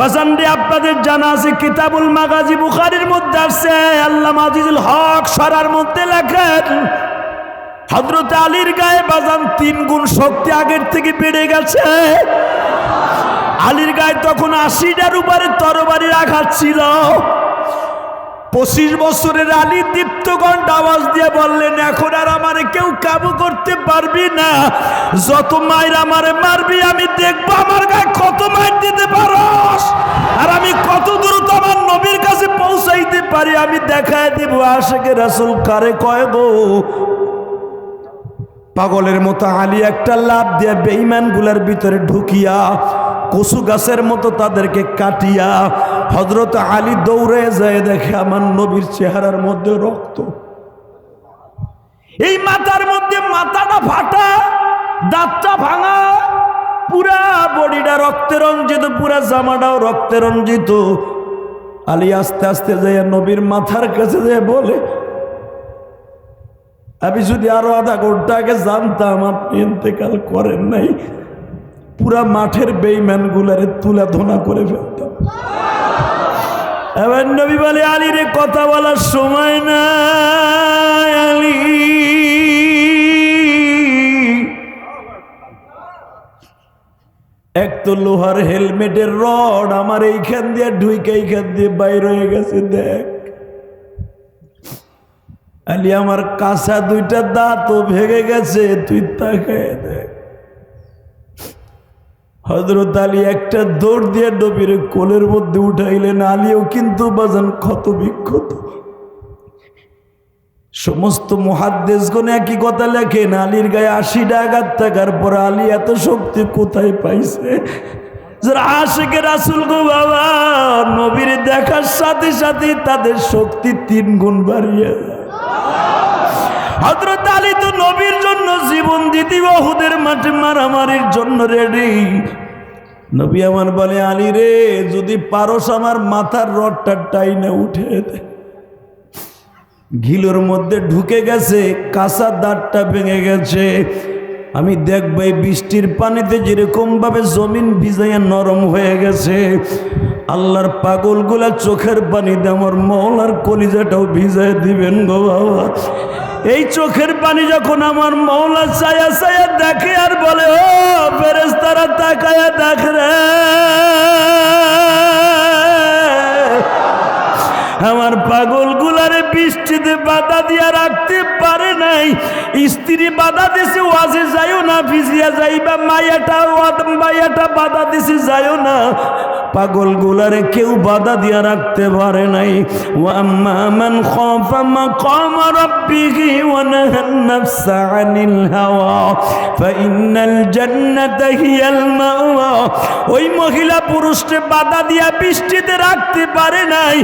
বাজানরে আপনাদের জানা আছে, কিতাবুল মাগাজি বুখারির মধ্যে আসছে আল্লাহ আজিজুল হক সরার মধ্যে লেখেন হজরত আলীর গায়ে বাজান তিন গুণ শক্তি আগের থেকে বেড়ে গেছে। আলীর গায়ে তখন আশিটার উপরে তরবারির আঘাত ছিল। পঁচিশ বছরের আলী দীপ্তকণ্ঠ আওয়াজ দিয়ে বললেন, এখন আর আমারে কেউ কাবু করতে পারবি না। যত মায়ের আমারে মারবি, আমি দেখব আমার গায়ে কত মায়ের দিতে পারস। আর আমি কত দ্রুত আমার নবীর কাছে পৌঁছাইতে পারি, আমি দেখায় দেব আশেকে রাসুল কারে কয় গো? পাগলের মতো আলী একটা লাভ দিয়ে বেইমানগুলার ভিতরে ঢুকিয়া, কচু গাছের মতো তাদেরকে কাটিয়া হজরত আলী দৌড়ে যায় দেখে আমার নবীর চেহারার মধ্যে রক্ত। এই মাথার মধ্যে মাথাটা ফাটা, দাঁতটা ভাঙা, পুরা বডিটা রক্তে রঞ্জিত, পুরা জামাটাও রক্তে রঞ্জিত। আলী আস্তে আস্তে যায় নবীর মাথার কাছে যায় বলে, আমি যদি আরও আধা ঘণ্টা আগে জানতাম আপনি ইন্তেকাল করেন নাই, পুরা মাঠের বেইম্যান গুলারে তুলা ধোনা করে ফেলতাম। এবার নবী বলে, আলী রে, কথা বলার সময় না এক তো লোহার হেলমেটের রড আমার এইখান দিয়ে ঢুইকে এইখান দিয়ে বাইর হয়ে গেছে, দেখ। আলি, আমার কাঁচা দুইটা দাঁতও ভেঙে গেছে, তুই তাকায় দেখ। হজরত আলী একটা দৌড় দিয়ে নবীর কোলের মধ্যে উঠাইলেন। আলীও কিন্তু বাজান ক্ষত বিক্ষত। সমস্ত মহাদ্দেশগণ একই কথা লেখেন, আলীর গায়ে আশিটা আঘাত থাকার পর আলী এত শক্তি কোথায় পাইছে? রাসুল গো বাবা, নবীর দেখার সাথে সাথে তাদের শক্তি তিন গুণ বাড়িয়ে যায় হজরত আলী তো নবীর জন্য জীবন দিতি বহুদের মাঠে মারামারির জন্য রেডি নবী আমার বলে, আলী রে, যদি পারস আমার মাথার রডটা টাইনে উঠে ঘিলোর মধ্যে ঢুকে গেছে, কাঁচা দাঁতটা ভেঙে গেছে। আমি দেখব এই বৃষ্টির পানিতে যেরকম ভাবে জমিন ভিজাইয়া নরম হয়ে গেছে। আল্লাহর পাগলগুলা চোখের পানিতে আমার মৌলার কলিজাটাও ভিজাই দিবেন গো বাবা। এই চোখের পানি যখন আমার মৌলা ছায়া ছায়া দেখে আর বলে, ও ফেরেস তারা তাকায়া দেখ রে। আমার পাগল গুলারে বৃষ্টিতে বাধা দিয়া রাখতে পারে নাই। স্ত্রী বাধা দিছে, ওয়াজে যাইও না, ভিজিয়া যাইবা, মায়াটা মায়াটা বাধা দিছে, যাইও না। পাগল গুলারে কেউ বাধা দিয়া রাখতে পারে নাই। ওয়াম্মা মান খাফা মাকাম রাব্বিহি ওয়া নাহান নাফসা আনিল হাওয়া ফাইন্নাল জান্নাতা হিয়াল মাওয়া। ওই মহিলা পুরুষকে বাধা দিয়া বৃষ্টিতে রাখতে পারে নাই।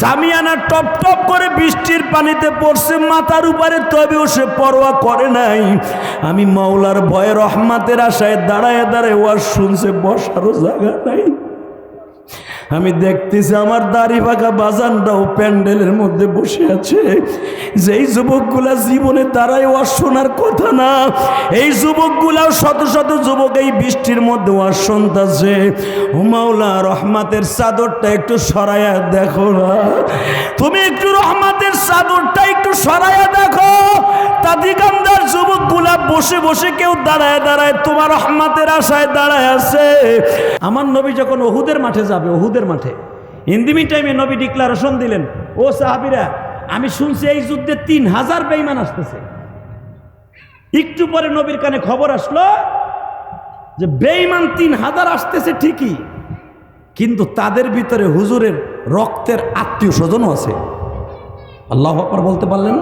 সামিয়ানা টপ টপ করে বৃষ্টির পানিতে পড়ছে, মাথার উপরে তবেও সে পরোয়া করে নাই। আমি মাওলার ভয়ে রহমাতের আশায় দাঁড়ায় দাঁড়ায় ওয়াজ শুনছে, বসারও জায়গা নাই। আমি দেখতেছি আমার দাড়ি পাকা বাজানটাও প্যান্ডেলের মধ্যে বসে আছে। যেই যুবকগুলা জীবনে তারাই ওয়াজ শোনার কথা না, এই যুবকগুলাও শত শত যুবক এই বৃষ্টির মধ্যে ওয়াজ শুনতেছে। হুমাউলা রহমাতের চাদরটা একটু সরাইয়া দেখো না। তুমি একটু রহমাতের চাদরটা একটু সরাইয়া দেখো। তাদিকান্দার যুবকগুলা বসে বসে কেউ দাঁড়ায় দাঁড়ায় তোমার রহমাতের আশায় দাঁড়ায় আছে। আমার নবী যখন ওহুদের মাঠে যাবে, ওহুদের মাঠে। ইন্দিমি টাইমে নবী ডিক্লারেশন দিলেন, ও সাহাবিরা, আমি শুনছি এই যুদ্ধে তিন হাজার বেইমান আসতেছে। একটু পরে নবীর কানে খবর আসলো যে বেইমান তিন হাজার আসতেছে ঠিকই, কিন্তু তাদের ভিতরে হুজুরের রক্তের আত্মীয় স্বজনও আছে। আল্লাহ আকবার বলতে পারলেন?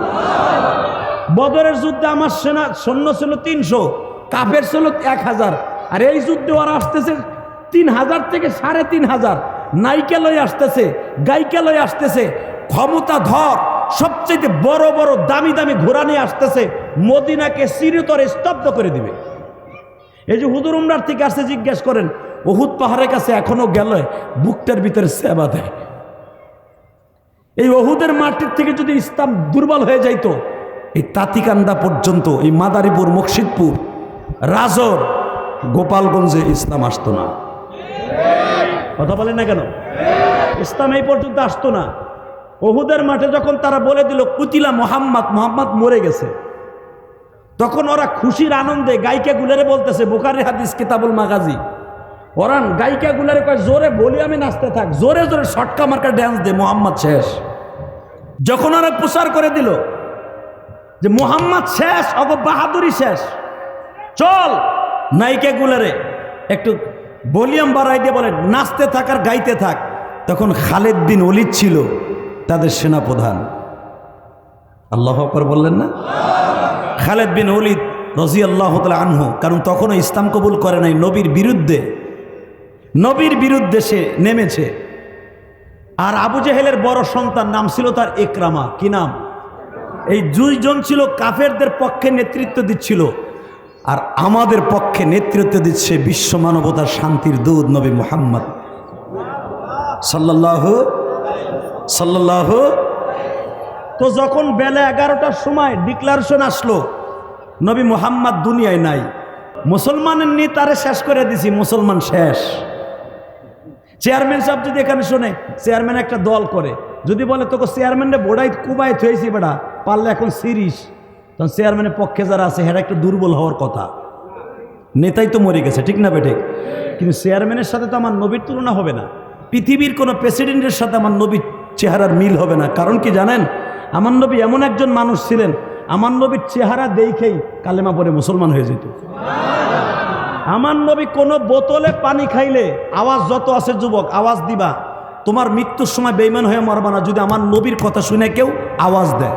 বদরের যুদ্ধে আমার সেনা, সৈন্য ছিল তিনশো, কাফের ছিল এক হাজার, আর এই যুদ্ধে ওরা আসতেছে তিন হাজার থেকে সাড়ে তিন হাজার। নাইকে লয়ে আসতেছে গাইকে লয়ে আসতেছে, ক্ষমতা ধর সবচেয়ে বড় বড় দামি দামি ঘোড়া নিয়ে আসতেছে, মদিনাকে চিরতরে স্তব্ধ করে দিবে। এই যে হুদুর উমরার থেকে আসতে জিজ্ঞেস করেন, ওহুদ পাহাড়ের কাছে এখনও গেলে বুকটার ভিতরে সেবা দেয়? এই ওহুদের মাটির থেকে যদি ইসলাম দুর্বল হয়ে যাইতো, এই তাতিকান্দা পর্যন্ত, এই মাদারীপুর, মুর্শিদপুর, রাজর, গোপালগঞ্জে ইসলাম আসতো না। কথা বলেন না কেন? ইসলাম এই পর্যন্ত আসতো না। ওহুদের মাঠে যখন তারা বলে দিল, কুতিলা মোহাম্মদ মোহাম্মদ মরে গেছে। তখন ওরা খুশির আনন্দে গায়িকা গুলারে বলতেছে, বুখারি হাদিস, কিতাবুল মাগাজি। ওরা গায়িকা গুলারে কয়, জোরে বলি, আমি নাচতে থাক। জোরে জোরে শটকা মার্কা ড্যান্স দে, মোহাম্মদ শেষ। যখন ওরা প্রচার করে দিল যে, মোহাম্মদ শেষ, অগ বাহাদুরি শেষ। চল, নায়িকা গুলারে একটু ভলিউম বাড়াই দিয়ে বলে, নাচতে থাক আর গাইতে থাক। তখন খালেদ বিন অলিদ ছিল তাদের সেনাপ্রধান। আল্লাহ আকবর বললেন না? খালেদ বিন অলিদ রজি আল্লাহ আনহু, কারণ তখনও ইসলাম কবুল করে নাই নবীর বিরুদ্ধে। নবীর বিরুদ্ধে সে নেমেছে। আর আবু জেহেলের বড় সন্তান নাম ছিল তার একরামা কি নাম? এই দুইজন ছিল কাফেরদের পক্ষে নেতৃত্ব দিচ্ছিল। আর আমাদের পক্ষে নেতৃত্ব দিচ্ছে বিশ্ব মানবতার শান্তির দূত নবী মোহাম্মদ। সাল্লাহ সাল্লাহ তো যখন বেলা এগারোটার সময় ডিক্লারেশন আসলো, নবী মোহাম্মদ দুনিয়ায় নাই। মুসলমানের নেতারে শেষ করে দিছি, মুসলমান শেষ। চেয়ারম্যান সাহেব যদি এখানে শোনে, চেয়ারম্যান একটা দল করে। যদি বলে, তোকে চেয়ারম্যানটা বোড়াই কুবাই থয়েছি বেড়া, পারলে এখন সিরিজ তখন চেয়ারম্যানের পক্ষে যারা আছে, হেরা একটু দুর্বল হওয়ার কথা। নেতাই তো মরে গেছে, ঠিক না বেটে কিন্তু চেয়ারম্যানের সাথে তো আমার নবীর তুলনা হবে না। পৃথিবীর কোনো প্রেসিডেন্টের সাথে আমার নবীর চেহারার মিল হবে না। কারণ কি জানেন? আমার নবী এমন একজন মানুষ ছিলেন, আমার নবীর চেহারা দেখেই কালেমা পরে মুসলমান হয়ে যেত। আমার নবী কোনো বোতলে পানি খাইলে আওয়াজ যত আছে যুবক, আওয়াজ দিবা। তোমার মৃত্যুর সময় বেইমান হয়ে মরবা না। যদি আমার নবীর কথা শুনে কেউ আওয়াজ দেয়।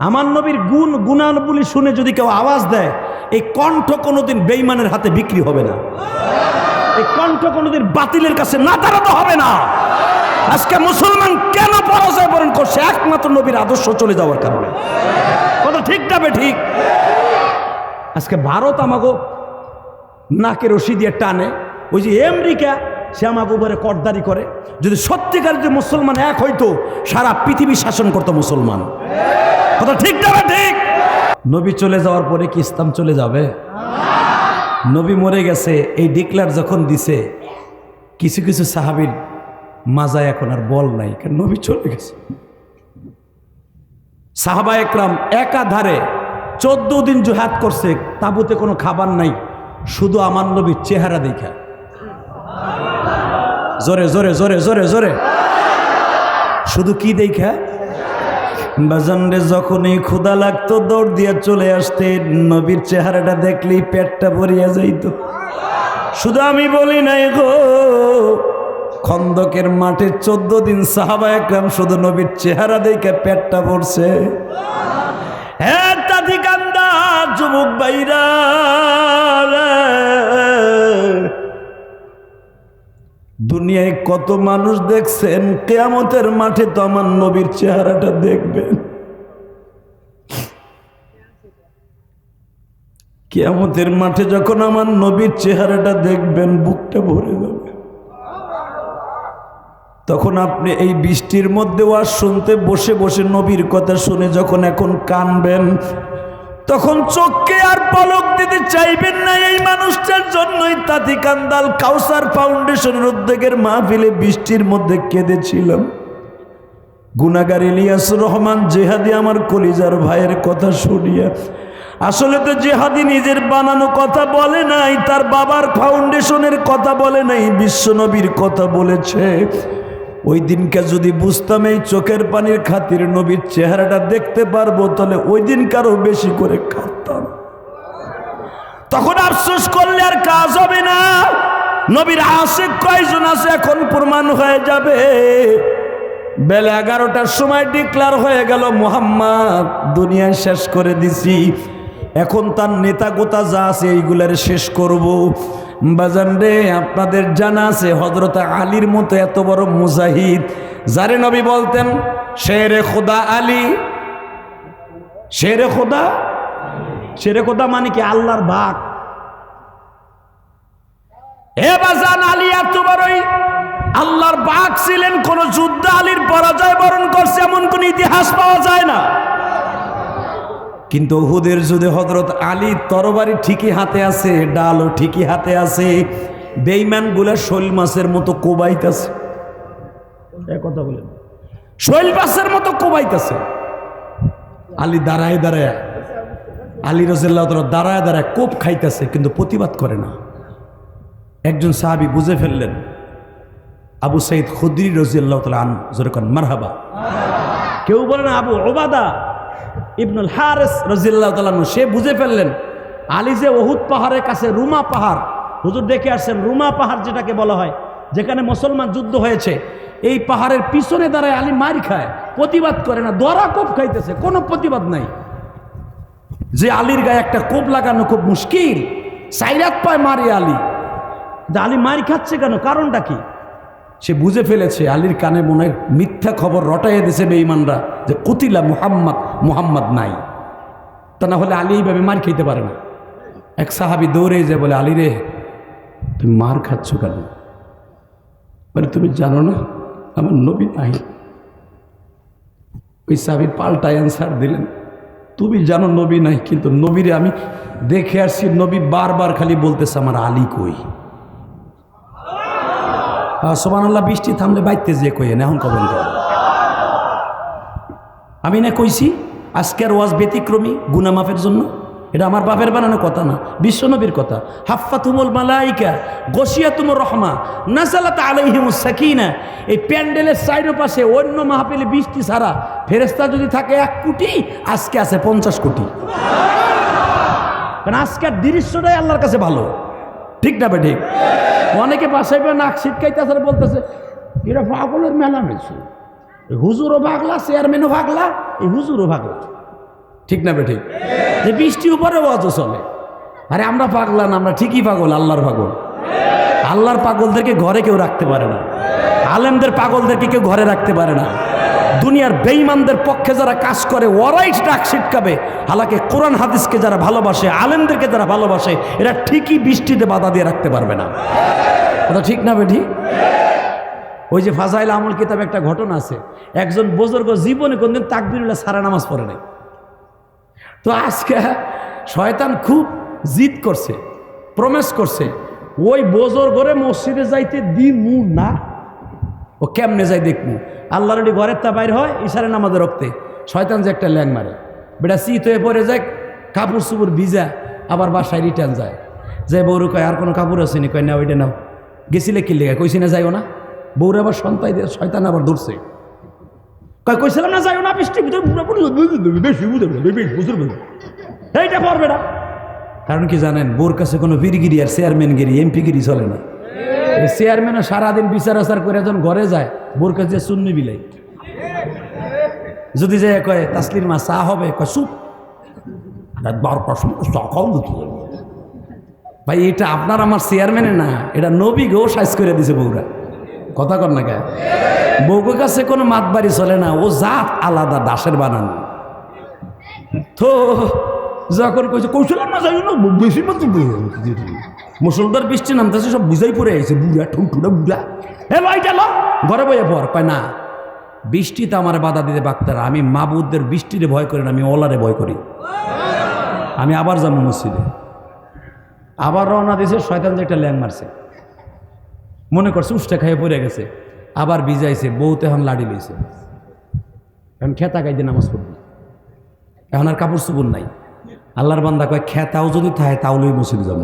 আমার নবীর গুণ গুণানুবলি শুনে যদি কেউ আওয়াজ দেয়, এই কণ্ঠ কোনোদিন বেইমানের হাতে বিক্রি হবে না। এই কণ্ঠ কোনোদিন বাতিলের কাছে না দাঁড়াতে হবে না। আজকে মুসলমান কেন পরাজয় বরণ করছে? একমাত্র নবীর আদর্শ চলে যাওয়ার কারণে। কথা ঠিক যাবে ঠিক? আজকে ভারত আমাকে নাকে রশি দিয়ে টানে। ওই যে আমেরিকা, সে আমাকে উপরে করদারি করে। যদি সত্যিকার যে মুসলমান এক হইতো, সারা পৃথিবী শাসন করতো মুসলমান। কথা ঠিক যাবে ঠিক? নবী চলে যাওয়ার পরে কি ইসলাম চলে যাবে? নবী মরে গেছে, এই ডিক্লার যখন দিছে, কিছু কিছু সাহাবির মাজায় এখন আর বল নাই, কারণ নবী চলে গেছে। সাহাবা একরাম একাধারে চোদ্দ দিন জোহাত করছে, তাবুতে কোনো খাবার নাই, শুধু আমার নবীর চেহারা দেখা। জোরে জোরে জোরে জোরে জোরে। শুধু কি দেখা? বাজানরে যখনই ক্ষুদা লাগতো, দৌড় দিয়ে চলে আসতে নবীর চেহারাটা দেখলেই পেটটা ভরিয়া যাইত। শুধু আমি বলি নাই গো, খন্দকের মাঠে চোদ্দ দিন সাহাবা একরাম শুধু নবীর চেহারা দেখে পেটটা ভরছে। হ্যাঁ তাদি কান্দা, যুবক বাইরা দুনিয়ায় কত মানুষ দেখছেন, কেয়ামতের মাঠে তো আমার নবীর চেহারাটা দেখবেন। কেয়ামতের মাঠে যখন আমার নবীর চেহারাটা দেখবেন, বুকটা ভরে যাবে। তখন আপনি এই বৃষ্টির মধ্যে ওয়াজ শুনতে, বসে বসে নবীর কথা শুনে যখন এখন কানবেন তখন চোখকে আর পলক দিতে চাইবেন না এই মানুষটার জন্যই তাঁতি কান্দাল কাউসার ফাউন্ডেশনের উদ্যোগের মাহফিলে বৃষ্টির মধ্যে কেঁদেছিলাম। গুনাগার ইলিয়াস রহমান, জেহাদি আমার কলিজার ভাইয়ের কথা শুনিয়া, আসলে তো জেহাদি নিজের বানানো কথা বলে নাই, তার বাবার ফাউন্ডেশনের কথা বলে নাই বিশ্বনবীর কথা বলেছে। ওই দিনকে যদি বুঝতাম এই চোখের পানির খাতির নবীর চেহারাটা দেখতে পারব, তাহলে ওই দিন কারও বেশি করে খাতাম তখন আফসোস করলে আর কাজ হবে না। নবীর আশেক কয়জন আছে এখন প্রমাণ হয়ে যাবে। বেলা এগারোটার সময় ডিক্লার হয়ে গেল, মোহাম্মদ দুনিয়ায় শেষ করে দিছি। এখন তার নেতা গোতা যা আছে এইগুলার শেষ করব। বাজান রে, আপনাদের জানা আছে হজরত আলীর মতো এত বড় মুজাহিদ। যারে নবী বলতেন, শেরে খোদা আলী। শেরে খোদা? শেরে খোদা মানে কি? আল্লাহর ভাগ হে বাজান আলী, এত বড়ই আল্লাহর বাঘ ছিলেন, কোন যুদ্ধ আলীর পরাজয় বরণ করছে, এমন কোন ইতিহাস পাওয়া যায় না। কিন্তু ওহুদের যুদ্ধে হজরত আলী তরবারি ঠিকই হাতে আছে, ডালও ঠিকই হাতে আছে বেইমানগুলা শৈল মাছের মতো কোবাইতেছে। কথা বলেন। শৈল মাছের মতো কোবাইতেছে। আলী দাঁড়ায় দাঁড়ায়, আলী রজিল্লাহ দাঁড়ায় দাঁড়ায় কোপ খাইতেছে, কিন্তু প্রতিবাদ করে না। একজন সাহাবি বুঝে ফেললেন, আবু সাইদ খুদ্রি রজিয়াল্লাহ তালা আন যেরকম মারহাবা। কেউ বলে না, আবু ওবাদা ইবনুল হারেস রজিয়াল্লাহ তালানু সে বুঝে ফেললেন, আলী যে ওহুদ পাহাড়ের কাছে রুমা পাহাড়, হুজুর দেখে আসছেন, রুমা পাহাড় যেটাকে বলা হয়, যেখানে মুসলমান যুদ্ধ হয়েছে, এই পাহাড়ের পিছনে দাঁড়ায় আলী মার খায়, প্রতিবাদ করে না, দরা কোপ খাইতেছে, কোনো প্রতিবাদ নাই। যে আলীর গায়ে একটা কোপ লাগানো খুব মুশকিল, সাইরাত পায় মারে আলী। আলী মার খাচ্ছে কেন, কারণটা কি? সে বুঝে ফেলেছে, আলীর কানে মনে মিথ্যা খবর রটাইয়ে দিছে বেঈমানরা যে কুতিলা মুহাম্মদ মুহাম্মদ নাই। তা না হলে আলী এইভাবে মার খেতে পারে না। এক সাহাবি দৌড়ে যে বলে, আলী রে, তুমি মার খাচ্ছ কেন? বলে, তুমি জানো না, আমার নবী নাই। ওই সাহাবি পাল্টা অ্যান্সার দিলেন, তুমি জানো নবী নাই, কিন্তু নবীরে আমি দেখে আসছি, নবী বারবার খালি বলতেছে, আমার আলী কই? সোমান আল্লাহ বৃষ্টি থামলে বাইতে যে কইেন এখন কবেন আমি না কইছি, আজকের ওয়াজ ব্যতিক্রমী গুনামাফের জন্য? এটা আমার বাপের বানানো কথা না বিশ্বনবীর কথা। হাফা তুমুল মালাইকা গসিয়া তুমুর রহমা নাসালাত আলাইহিমুস সাকিনা। এই প্যান্ডেলের সাইডের পাশে অন্য মাহফিলে বৃষ্টি ছাড়া ফেরেস্তা যদি থাকে এক কোটি, আজকে আছে পঞ্চাশ কোটি। কারণ আজকের দৃশ্যটাই আল্লাহর কাছে ভালো। ঠিক না বে ঠিক? অনেকে পেয়ে নাক ছিটকাইতেছে বলতেছে, এরা পাগলের মেলা মেলছে। হুজুরও ভাগলা চেয়ারম্যানও ভাগলা এই হুজুরও ভাগলা ঠিক না বে ঠিক? যে বৃষ্টি উপরে ওয়াজ চলে। আরে আমরা পাগলা না, আমরা ঠিকই পাগল, আল্লাহর পাগল। আল্লাহর পাগলদেরকে ঘরে কেউ রাখতে পারে না। আলেমদের পাগলদেরকে কেউ ঘরে রাখতে পারে না। দুনিয়ার বেঈমানদের পক্ষে যারা কাজ করে, ওরাই ডাক ছিটকাবে। হালাকে কোরআন হাদিসকে যারা ভালোবাসে, আলেমদেরকে যারা ভালোবাসে, এরা ঠিকই বৃষ্টিতে বাধা দিয়ে রাখতে পারবে না। কথা ঠিক না বেঠি? ওই যে ফাজাইল আমল কিতাবে একটা ঘটনা আছে। একজন বুজুর্গ জীবনে কোনদিন তাকবিরুল্লাহ সারা নামাজ পড়ে নাই। তো আজকে শয়তান খুব জিদ করছে প্রমেশ করছে, ওই বোজর করে মসজিদে যাইতে দিমু না। ও কেমনে যাই দেখমু আল্লাহ রেডি ঘরের তা বাইর হয়, ইশারে নামাজে রক্তে। শয়তান যে একটা ল্যাং মারে। বেটা শীত হয়ে পড়ে যায় কাপড় চুপড় ভিজা, আবার বাসায় রিটার্ন যায়। যে বউরু কয়, আর কোনো কাপড় আছে নি? কয় না ওইটা নাও। গেছিলে কি লেগে? কইছি না যাইও না? বউরে আবার সন্তাই দিয়ে, শয়তান আবার ধরছে। কয়, কইছিলাম না যাইও না? বৃষ্টি এইটা পড়বে না কারণ কি জানেন বোর কাছে কোনো বীরগিরি আর চেয়ারম্যানগিরি এমপিগিরি চলে না। চেয়ারম্যানও সারাদিন বিচার আচার করে যখন ঘরে যায় বোর কাছে চুন্নি বিলাই। যদি যে কয় তাসলির মা, চা হবে? কয় সুপ সময় চা খাও ভাই, এটা আপনার আমার চেয়ারম্যানে না, এটা নবী গো সাইজ করে দিছে বউরা। কথা কর না কে বউকের কাছে কোনো মাতবাড়ি চলে না, ও জাত আলাদা, দাসের বানানো। তো যখন কইছে কৌশলাম না যাই না বেশি মতো মুসলদার বৃষ্টি নামতেছে, সব বুঝাই পড়ে আইছে বুড়া, ঠুনঠুনা বুড়া। এ লাইটা লো ঘরে বইয়ে পর কয়, না বৃষ্টিতে আমার বাধা দিতে বাক্তারা আমি মাবুদদের বৃষ্টিরে ভয় করি না, আমি ওলারে ভয় করি। আমি আবার যাব মসজিদে। আবার রওনা দিয়েছে শয়তান যে একটা ল্যাং মারছে। মনে করছে উষ্টা খাইয়ে পড়ে গেছে। আবার ভিজাইছে, বউতে এখন লাড়ি লইছে। এখন খেতা গাইতে নামাজ পড়বে। এখন আর কাপড় চুপুর নাই। আল্লাহর বান্দা কয়, খেতাও যদি থাকে, তাহলেই মসজিদে যাব।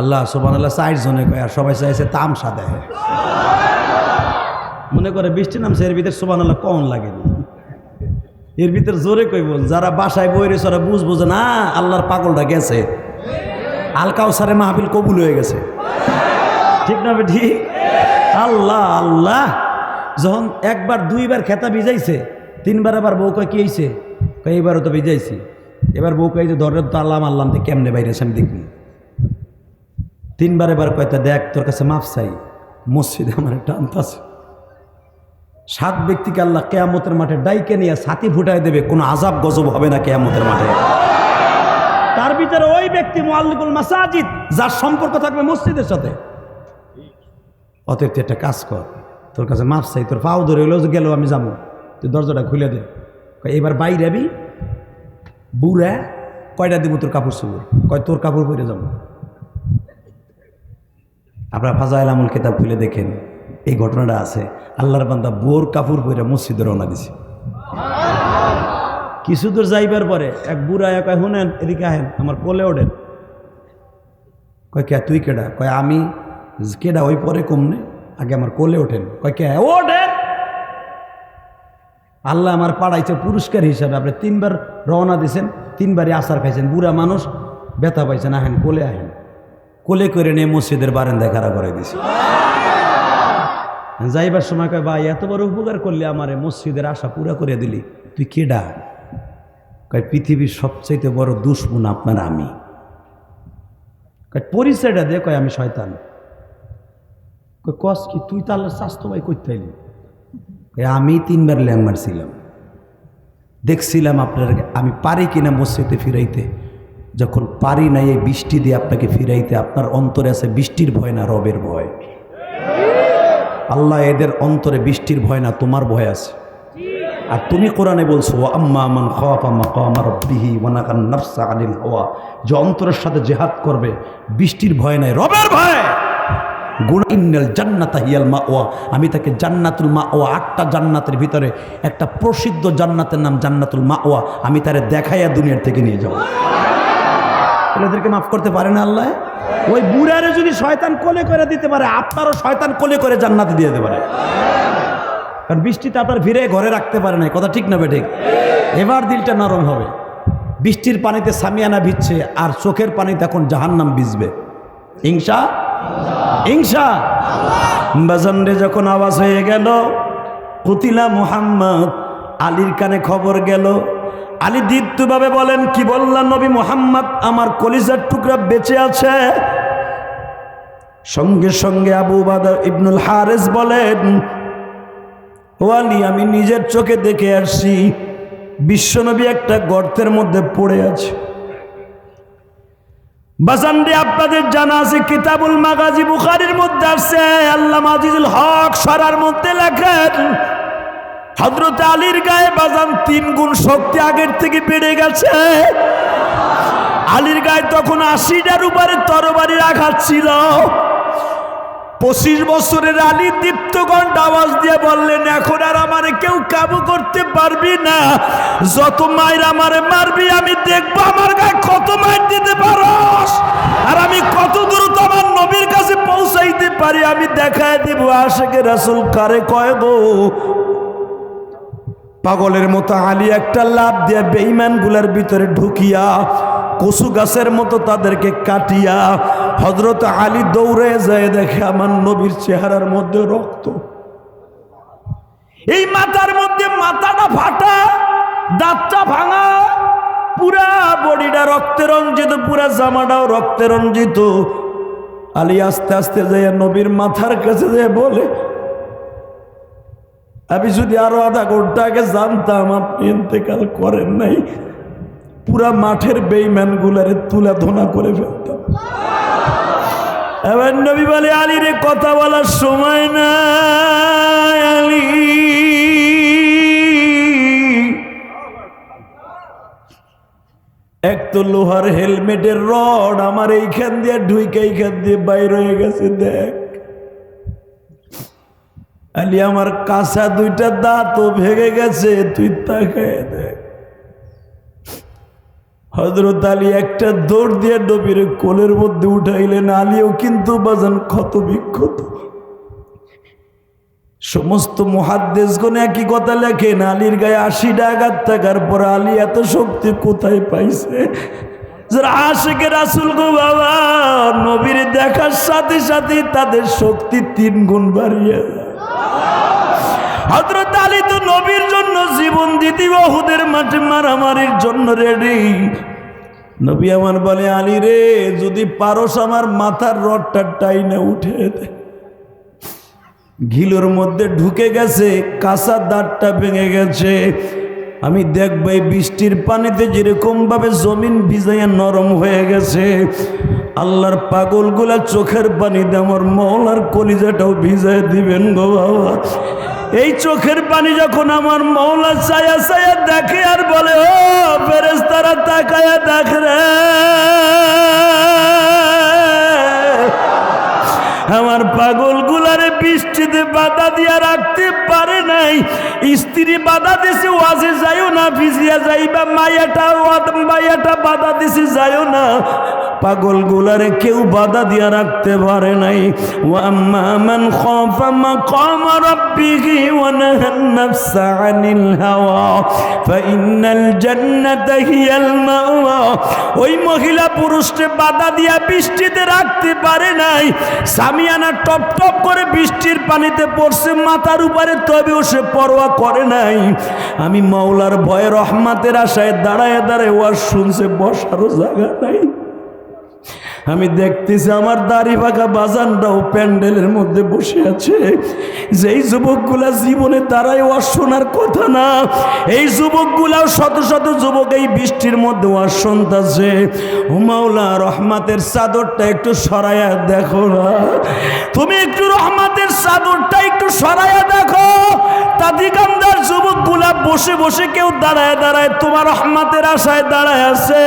আল্লাহ সোবান আল্লাহ চার জনে কয়, আর সবাই চাইছে তামসা দেয়। মনে করে বৃষ্টি নামছে, এর ভিতরে সোবান আল্লাহ কম লাগেনি এর ভিতরে জোরে বল, যারা বাসায় বইরে সারা বুঝব যে না, আল্লাহর পাগলটা গেছে। আলকাও সারে মাহফিল কবুল হয়ে গেছে। ঠিক না ঠিক? আল্লাহ আল্লাহ। যখন একবার, দুইবার খেতা ভিজাইছে, তিনবার আবার বউ কয়, কি হয়েছে এইবারও তো ভিজাইছি। এবার বউ কয় যে ধরেন তো আল্লাহ আল্লাহ তো কেমনে বাইরে আমি দেখবি? তিনবার এবার কয়টা দেখ, তোর কাছে মাফ চাই। মসজিদে আমার আছে। সাত ব্যক্তিকে আল্লাহ কেয়ামতের মাঠে ডাইকে নিয়ে ছাতি ফুটাই দেবে, কোনো আজাব গজব হবে না কেয়ামতের মাঠে। তার ভিতরে ওই ব্যক্তি মোয়াল্লিকুল মাসাজিদ, যার সম্পর্ক থাকবে মসজিদের সাথে। অতএব তুই একটা কাজ কর, তোর কাছে মাপ চাই, তোর পাও ধরে এলো গেল, আমি যাব। তুই দরজাটা খুলে দে। এবার বাইরে আবি, বুড়া কয়টা দিব তোর কাপড় চুপড় কয়, তোর কাপড় পরে যাব। আপনারা ফাজাইল আমল কিতাব খুলে দেখেন, এই ঘটনাটা আছে। আল্লাহর বান্দা বোর কাপড় পরে মসজিদে রওনা দিছে। কিছু দূর যাইবার পরে এক বুড়া এক শুনেন এদিকে আহেন, আমার কোলে ওঠেন। কয়, কে, তুই কেডা? কয়, আমি, কেডা, ওই পরে কমনে, আগে আমার কোলে ওঠেন। কয়, কে, ওঠেন? আল্লাহ আমার পাড়াইছে পুরস্কার হিসাবে। আপনি তিনবার রওনা দিয়েছেন তিনবারই আসার খাইছেন বুড়া মানুষ ব্যথা পাইছেন আহেন কোলে আহেন। কোলে করে নিয়ে মসজিদের বারান্দায় খাড়া করে দিছে। যাইবার সময় কয়, ভাই, এত বড় উপকার করলে আমারে মসজিদের আশা পুরা করে দিলি। তুই কেডা? কয়, পৃথিবীর সবচাইতে বড় দুশ্মন আপনার আমি। কয়, পরিচয়টা দে। কয়, আমি শয়তান। কয়, কস কি, তুই তো আল্লাহ স্বাস্থ্য ভাই করতে আমি তিনবার ল্যাং মারছিলাম। দেখছিলাম আপনার আমি পারি কিনা মসজিদে ফিরাইতে। যখন পারি না এই বৃষ্টি দিয়ে আপনাকে ফিরাইতে, আপনার অন্তরে আছে বৃষ্টির ভয় না, রবের ভয়? আল্লাহ এদের অন্তরে বৃষ্টির ভয় না, তোমার ভয় আছে। আর তুমি কোরআনে বলছো, "ওয়া আম্মা আমান খাওয়া মাকামা রব্বিহি ওয়ানাকান নাফসা আনিল হাওয়া। যে অন্তরের সাথে জেহাদ করবে, বৃষ্টির ভয় নাই, রবের ভয়! গুণ ইন্নাল জান্নাতা হিয়াল মা ওয়া আমি তাকে জান্নাতুল মা ওয়া আটটা জান্নাতের ভিতরে একটা প্রসিদ্ধ জান্নাতের নাম জান্নাতুল মা ওয়া আমি তারে দেখাইয়া দুনিয়ার থেকে নিয়ে যাব। এদেরকে মাফ করতে পারে না আল্লাহ? ওই বুড়ারে যদি শয়তান কোলে করে দিতে পারে, আপনারও শয়তান কোলে করে জান্নাতে দিয়ে দিতে পারে কারণ বৃষ্টিতে আপনার ভিড়ে ঘরে রাখতে পারে না কথা ঠিক না বেঠিক এবার দিলটা নরম হবে। বৃষ্টির পানিতে সামিয়ানা ভিজছে, আর চোখের পানিতে এখন জাহান্নাম ভিজবে। হিংসা হিংসা বাজানরে যখন আওয়াজ হয়ে গেল, কুতিলা মুহাম্মদ আলীর কানে খবর গেল। আলী দীপ্তভাবে বলেন, কি বললাম নবী মুহাম্মদ? আমার কলিজার টুকরা বেঁচে আছে। সঙ্গে সঙ্গে আবু বাদা ইবনুল হারেস বলেন ওয়ালি আমি নিজের চোখে দেখে আসছি, বিশ্বনবী একটা গর্তের মধ্যে পড়ে আছে। বাসান্ডে আপনাদের জানা আছে, কিতাবুল মাগাজি বুখারির মধ্যে আসছে আল্লাহ আজিজুল হক সরার মধ্যে লেখেন হজরত আলীর গায়ে বাজান তিন গুণ শক্তি আগের থেকে বেড়ে গেছে। আলীর গায়ে তখন আশিটার উপরে তরবারির আঘাত ছিল। পঁচিশ বছরের আলী দীপ্তকণ্ঠ আওয়াজ দিয়ে বললেন, এখন আর আমারে কেউ কাবু করতে পারবি না। যত মায়ের আমারে মারবি, আমি দেখব আমার গায়ে কত মায়ের দিতে পারস। আর আমি কত দ্রুত আমার নবীর কাছে পৌঁছাইতে পারি, আমি দেখায় দিব আশেকে রাসুল কারে কয় গো? পাগলের মতো আলী একটা লাভ দিয়ে বেইমানগুলার ভিতরে ঢুকিয়া কচু গাছের মতো তাদেরকে কাটিয়া হজরত আলী দৌড়ে যায় দেখে আমার নবীর চেহারার মধ্যে রক্ত। এই মাথার মধ্যে মাথাটা ফাটা, দাঁতটা ভাঙা, পুরা বডিটা রক্তে রঞ্জিত, পুরা জামাটাও রক্তে রঞ্জিত। আলী আস্তে আস্তে যায় নবীর মাথার কাছে যায় বলে, আমি যদি আরও আধা ঘণ্টা আগে জানতাম আপনি ইন্তেকাল করেন নাই পুরা মাঠের বেইম্যান গুলারে তুলা ধোনা করে ফেলতাম। এবার নবী বলে আলী রে কথা বলার সময় না এক তো লোহার হেলমেটের রড আমার এইখান দিয়ে ঢুইকে এইখান দিয়ে বাইর হয়ে গেছে, দেখ। আলি, আমার কাঁচা দুইটা দাঁতও ভেঙে গেছে, তুই তাকায় দেখ। হজরত আলী একটা দৌড় দিয়ে নবীর কোলের মধ্যে উঠাইলেন। আলীও কিন্তু বাজান ক্ষত বিক্ষত। সমস্ত মহাদ্দেশগণ একই কথা লেখেন, আলীর গায়ে আশিটা আঘাত থাকার পর আলী এত শক্তি কোথায় পাইছে? রাসুল গো বাবা, নবীর দেখার সাথে সাথে তাদের শক্তি তিন গুণ বাড়িয়ে যায় হজরত আলী তো নবীর জন্য জীবন দিতি বহুদের মাঠে মারামারির জন্য রেডি নবী আমার বলে, আলী রে, যদি পারস আমার মাথার রডটা টাইনে উঠে ঘিলোর মধ্যে ঢুকে গেছে, কাঁচা দাঁতটা ভেঙে গেছে। আমি দেখব এই বৃষ্টির পানিতে যেরকম ভাবে জমিন ভিজাইয়া নরম হয়ে গেছে। আল্লাহর পাগলগুলা চোখের পানিতে আমার মৌলার কলিজাটাও ভিজাই দিবেন গো বাবা। এই চোখের পানি যখন আমার মৌলা ছায়া ছায়া দেখে আর বলে, ও ফেরেস তারা তাকায়া দেখ রে। আমার পাগল গুলারে বৃষ্টিতে বাধা দিয়া রাখতে পারে নাই। স্ত্রী বাধা দিছে, ওয়াজে যাইও না, ভিজিয়া যাইবা, মায়াটা মায়াটা বাধা দিছে, যাইও না। পাগল গুলারে কেউ বাধা দিয়া রাখতে পারে নাই। ওয়াম্মা মান খাফা মাকাম রাব্বিহি ওয়া নাহান নাফসা আনিল হাওয়া ফাইন্নাল জান্নাতা হিয়াল মাওয়া। ওই মহিলা পুরুষকে বাধা দিয়া বৃষ্টিতে রাখতে পারে নাই। সামিয়ানা টপ টপ করে বৃষ্টির পানিতে পড়ছে, মাথার উপরে তবেও সে পরোয়া করে নাই। আমি মাওলার ভয়ে রহমাতের আশায় দাঁড়ায় দাঁড়ায় ওয়াজ শুনছে, বসারও জায়গা নাই। আমি দেখতেছি আমার দাড়ি পাকা বাজানটাও প্যান্ডেলের মধ্যে বসে আছে। যেই যুবকগুলা জীবনে তারাই ওয়াজ শোনার কথা না, এই যুবকগুলাও শত শত যুবক এই বৃষ্টির মধ্যে ওয়াজ শুনতেছে। হুমাউলা রহমাতের চাদরটা একটু সরাইয়া দেখো না। তুমি একটু রহমাতের চাদরটা একটু সরাইয়া দেখো। তাদিকান্দার যুবকগুলা বসে বসে কেউ দাঁড়ায় দাঁড়ায় তোমার রহমাতের আশায় দাঁড়ায় আছে।